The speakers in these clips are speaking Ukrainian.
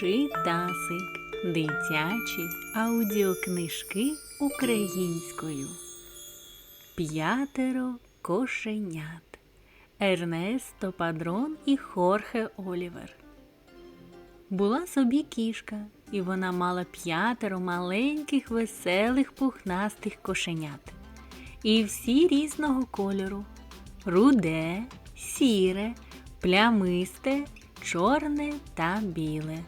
Читасик. Дитячі аудіокнижки українською. П'ятеро кошенят. Ернесто Падрон і Хорхе Олівер. Була собі кішка, і вона мала п'ятеро маленьких, веселих, пухнастих кошенят. І всі різного кольору: руде, сіре, плямисте, чорне та біле.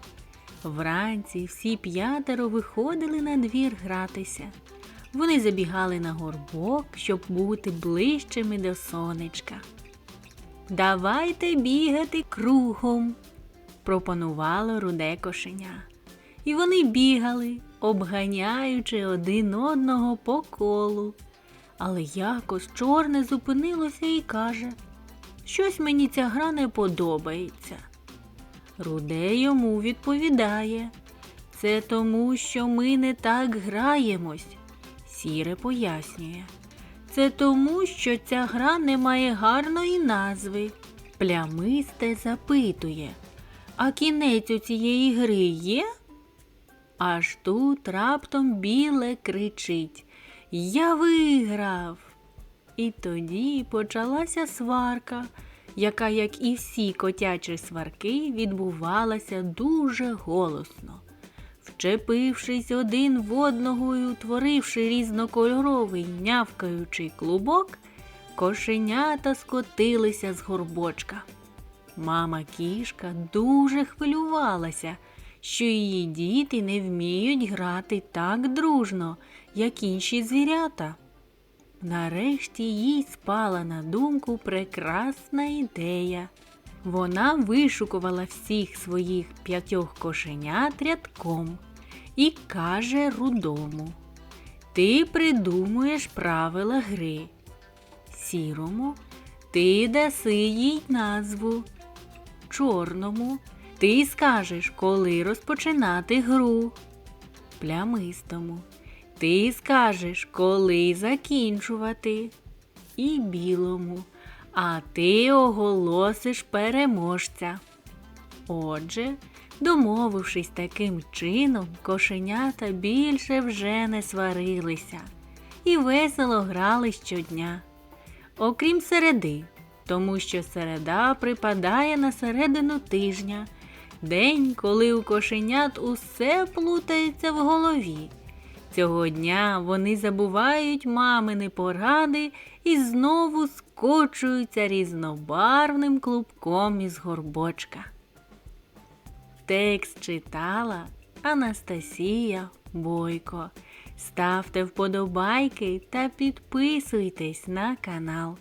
Вранці всі п'ятеро виходили на двір гратися. Вони забігали на горбок, щоб бути ближчими до сонечка. Давайте бігати кругом, пропонувало руде кошеня. І вони бігали, обганяючи один одного по колу. Але якось чорне зупинилося і каже, щось мені ця гра не подобається. Руде йому відповідає, це тому, що ми не так граємось. Сіре пояснює. Це тому, що ця гра не має гарної назви. Плямисте запитує. А кінець у цієї гри є? Аж тут раптом біле кричить Я виграв. І тоді почалася сварка, яка, як і всі котячі сварки, відбувалася дуже голосно. Вчепившись один в одного і утворивши різнокольоровий нявкаючий клубок, кошенята скотилися з горбочка. Мама кішка дуже хвилювалася, що її діти не вміють грати так дружно, як інші звірята. Нарешті їй спала на думку прекрасна ідея. Вона вишукувала всіх своїх п'ятьох кошенят рядком і каже рудому: Ти придумуєш правила гри. Сірому ти даси їй назву. Чорному ти скажеш, коли розпочинати гру. Плямистому ти скажеш, коли закінчувати. І білому, а ти оголосиш переможця. Отже, домовившись таким чином, кошенята більше вже не сварилися і весело грали щодня. Окрім середи, тому що середа припадає на середину тижня, день, коли у кошенят усе плутається в голові. Цього дня вони забувають мамини поради і знову скочуються різнобарвним клубком із горбочка. Текст читала Анастасія Бойко. Ставте вподобайки та підписуйтесь на канал.